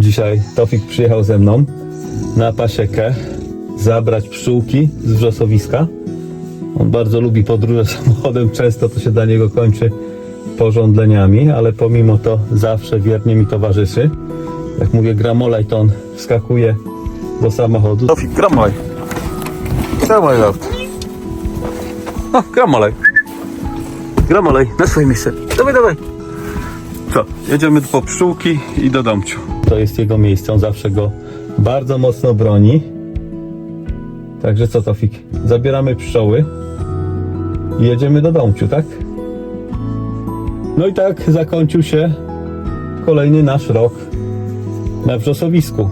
Dzisiaj Tofik przyjechał ze mną na pasiekę zabrać pszczółki z wrzosowiska. On bardzo lubi podróże samochodem, często to się dla niego kończy pożądleniami, ale pomimo to zawsze wiernie mi towarzyszy. Jak mówię gramolaj, to on wskakuje do samochodu. Tofik, gramolaj. Gramolaj, Lord. O, gramolaj. Gramolej, na swoje miejsce. Dawaj, dawaj. Co? Jedziemy po pszczółki i do domciu. To jest jego miejsce, on zawsze go bardzo mocno broni. Także co, Tofik? Zabieramy pszczoły i jedziemy do domciu, tak? No i tak zakończył się kolejny nasz rok na wrzosowisku.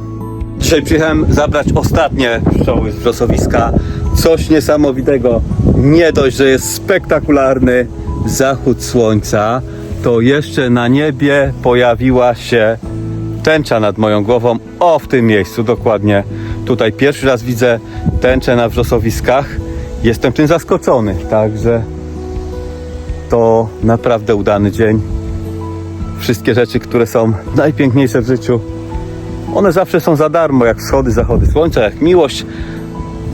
Dzisiaj przyjechałem zabrać ostatnie pszczoły z wrzosowiska. Coś niesamowitego. Nie dość, że jest spektakularny zachód słońca, to jeszcze na niebie pojawiła się tęcza nad moją głową. O, w tym miejscu, dokładnie. Tutaj pierwszy raz widzę tęczę na wrzosowiskach. Jestem tym zaskoczony, także to naprawdę udany dzień. Wszystkie rzeczy, które są najpiękniejsze w życiu, one zawsze są za darmo, jak wschody, zachody słońca, jak miłość.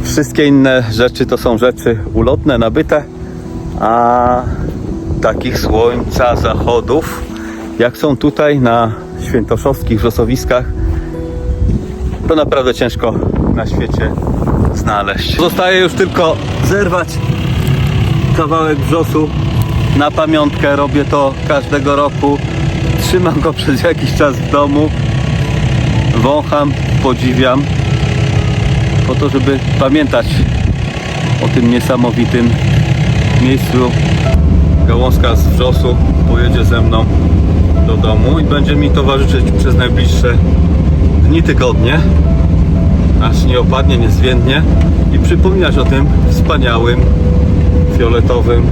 Wszystkie inne rzeczy to są rzeczy ulotne, nabyte, a takich słońca, zachodów, jak są tutaj na świętoszowskich wrzosowiskach, to naprawdę ciężko na świecie znaleźć. Zostaje już tylko zerwać kawałek wrzosu na pamiątkę. Robię to każdego roku. Trzymam go przez jakiś czas w domu. Wącham, podziwiam. Po to, żeby pamiętać o tym niesamowitym miejscu. Gałązka z wrzosu pojedzie ze mną do domu i będzie mi towarzyszyć przez najbliższe dni, tygodnie, aż nie opadnie, nie zwiędnie i przypominać o tym wspaniałym, fioletowym.